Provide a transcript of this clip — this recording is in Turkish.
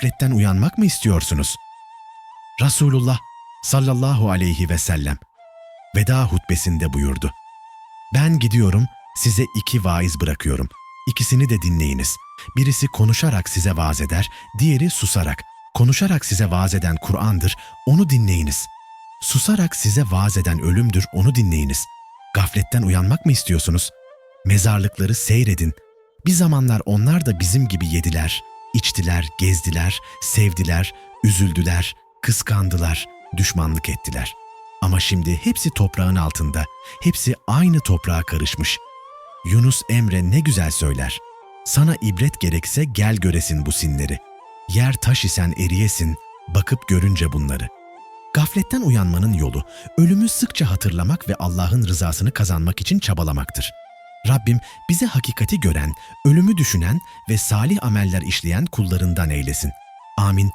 Gafletten uyanmak mı istiyorsunuz? Resulullah sallallahu aleyhi ve sellem veda hutbesinde buyurdu. Ben gidiyorum, size iki vaiz bırakıyorum. İkisini de dinleyiniz. Birisi konuşarak size vaaz eder, diğeri susarak. Konuşarak size vaaz eden Kur'an'dır, onu dinleyiniz. Susarak size vaaz eden ölümdür, onu dinleyiniz. Gafletten uyanmak mı istiyorsunuz? Mezarlıkları seyredin. Bir zamanlar onlar da bizim gibi yediler, içtiler, gezdiler, sevdiler, üzüldüler, kıskandılar, düşmanlık ettiler. Ama şimdi hepsi toprağın altında, hepsi aynı toprağa karışmış. Yunus Emre ne güzel söyler. Sana ibret gerekse gel göresin bu sinleri. Yer taş isen eriyesin, bakıp görünce bunları. Gafletten uyanmanın yolu, ölümü sıkça hatırlamak ve Allah'ın rızasını kazanmak için çabalamaktır. Rabbim bizi hakikati gören, ölümü düşünen ve salih ameller işleyen kullarından eylesin. Amin.